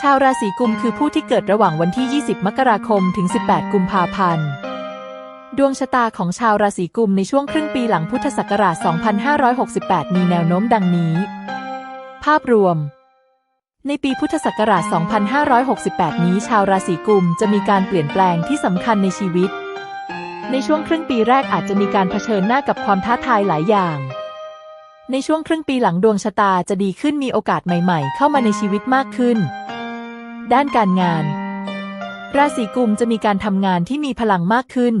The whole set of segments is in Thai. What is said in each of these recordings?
ชาวราศีกุมคือผู้ที่เกิดระหว่างวันที่ 20 มกราคม ถึง 18 กุมภาพันธ์ ดวงชะตาของชาวราศีกุมในช่วงครึ่งปีหลังพุทธศักราช 2568 มีแนวโน้มดังนี้ ภาพรวม ในปีพุทธศักราช 2568 นี้ ชาวราศีกุมจะมีการเปลี่ยนแปลงที่สำคัญในชีวิต ในช่วงครึ่งปีแรกอาจจะมีการเผชิญหน้ากับความท้าทายหลายอย่างในช่วงครึ่งปีหลังดวงชะตาจะดีขึ้นมีโอกาสใหม่ ๆ เข้ามาในชีวิตมากขึ้น ด้านการงาน ราศีกุมจะมีการทำงานที่มีพลังมากขึ้น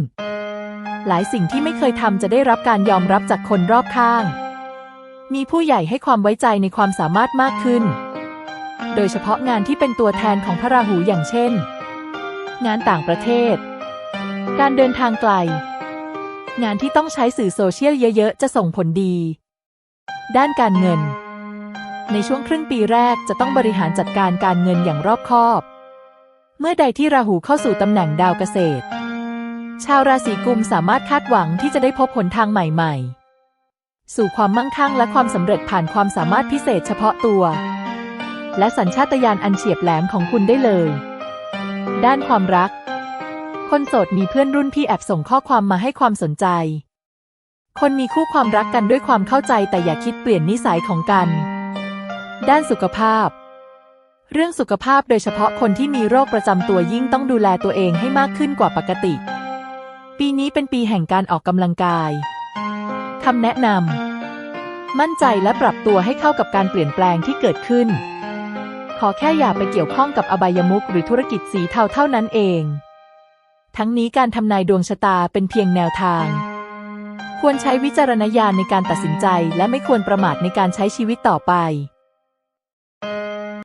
หลายสิ่งที่ไม่เคยทำจะได้รับการยอมรับจากคนรอบข้าง มีผู้ใหญ่ให้ความไว้ใจในความสามารถมากขึ้น โดยเฉพาะงานที่เป็นตัวแทนของพระราหูอย่างเช่น งานต่างประเทศ การเดินทางไกล งานที่ต้องใช้สื่อโซเชียลเยอะ ๆ จะส่งผลดี ด้านการเงิน ในช่วงครึ่งปีแรกจะต้องบริหารจัดการการเงินอย่างรอบคอบ เมื่อใดที่ราหูเข้าสู่ตำแหน่งดาวเกษตร ชาวราศีกุมสามารถคาดหวังที่จะได้พบหนทางใหม่ๆ สู่ความมั่งคั่งและความสำเร็จผ่านความสามารถพิเศษเฉพาะตัว และสัญชาตญาณอันเฉียบแหลมของคุณได้เลย ด้านความรัก คนโสดมีเพื่อนรุ่นพี่แอบส่งข้อความมาให้ความสนใจ คนมีคู่ความรักกันด้วยความเข้าใจแต่อย่าคิดเปลี่ยนนิสัยของกัน ด้านสุขภาพ เรื่องสุขภาพโดยเฉพาะคนที่มีโรคประจำตัวยิ่งต้องดูแลตัวเองให้มากขึ้นกว่าปกติ ปีนี้เป็นปีแห่งการออกกำลังกายคำแนะนำมั่นใจและปรับตัวให้เข้ากับการเปลี่ยนแปลงที่เกิดขึ้น ขอแค่อย่าไปเกี่ยวข้องกับอบายมุขหรือธุรกิจสีเทาเท่านั้นเอง ทั้งนี้การทำนายดวงชะตาเป็นเพียงแนวทางควรใช้วิจารณญาณในการตัดสินใจ และไม่ควรประมาทในการใช้ชีวิตต่อไป